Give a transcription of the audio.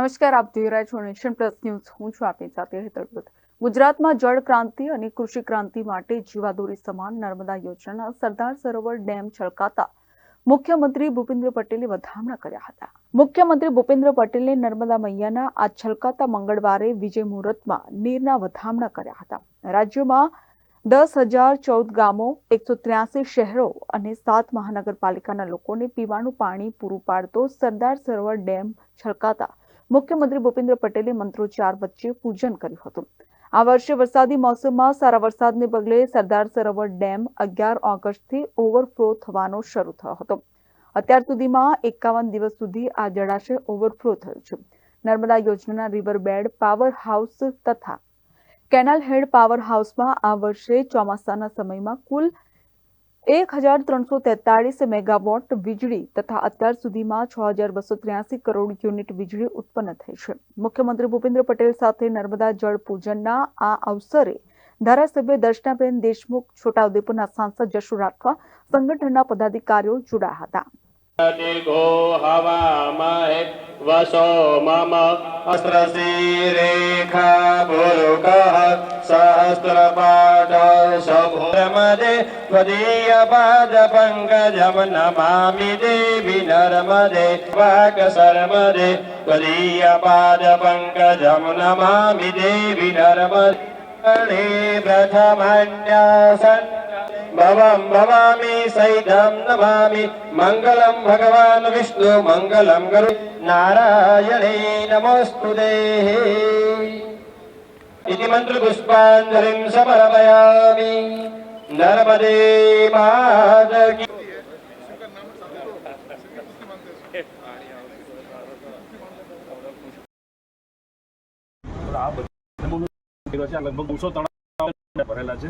નમસ્કાર, આપ જોઈ નેશન પ્લસ ન્યૂઝ. હું છું આપની સાથે હેતલ ગુજરાતમાં જળ ક્રાંતિ અને કૃષિ ક્રાંતિ માટે જીવાદોરી સમાન નર્મદા યોજનાના સરદાર સરોવર ડેમ છલકાતા મુખ્યમંત્રી ભૂપેન્દ્ર પટેલે વધામણા કર્યા હતા. મુખ્યમંત્રી ભૂપેન્દ્ર પટેલે નર્મદા મૈયાના આ છલકાતા મંગળવારે વિજય મુહૂર્તમાં નીરના વધામણા કર્યા હતા. રાજ્યમાં દસ હજાર ચૌદ ગામો, એકસો ત્ર્યાસી શહેરો અને સાત મહાનગરપાલિકાના લોકોને પીવાનું પાણી પૂરું પાડતો સરદાર સરોવર ડેમ છલકાતા મુખ્યમંત્રી ભૂપેન્દ્ર પટેલે મંત્રોચ્ચાર વચ્ચે પૂજન કર્યું હતું. આ વર્ષે વરસાદી મોસમમાં સારા વરસાદને પગલે સરદાર સરોવર ડેમ અગિયાર ઓગસ્ટથી ઓવરફ્લો થવાનો શરૂ થયો હતો. અત્યાર સુધીમાં એકાવન દિવસ સુધી આ જળાશય ઓવરફ્લો થયું છે. નર્મદા યોજનાના રિવરબેડ, પાવર હાઉસ તથા કેનાલ હેડ પાવર હાઉસમાં આ વર્ષે ચોમાસાના સમયમાં કુલ એક હજાર ત્રણસો તેતાળીસ મેગાવોટ વીજળી તથા અત્યાર સુધીમાં છ હજાર બસો ત્ર્યાસી કરોડ યુનિટ વીજળી ઉત્પન્ન થઈ છે. મુખ્યમંત્રી ભૂપેન્દ્ર પટેલ સાથે નર્મદા જળ પૂજનના આ અવસરે ધારાસભ્ય દર્શનાબેન દેશમુખ છોટાઉદેપુરના સાંસદ જશુ રાઠવા સંગઠનના પદાધિકારીઓ જોડાયા હતા. दिगो શોભોરમદે ત્વદીય પાદ પંકજમ નમામિ દેવી નર્મદે વાક શર્મદે ત્વદીય પાદ પંકજમ નમામિ દેવી નર્મદે પ્રથમન્યાસન ભવમ ભવામિ સૈધમ નમામિ મંગલમ ભગવાન વિષ્ણુ મંગલમ ગરુ નારાયણે નમોસ્તુ દેહી इति मन्त्रपुष्पाञ्जलिं समर्पयामि नर्मदे मादकी આ બધા કર્યો છે આ લગભગ બસો તળાવ ભરેલા છે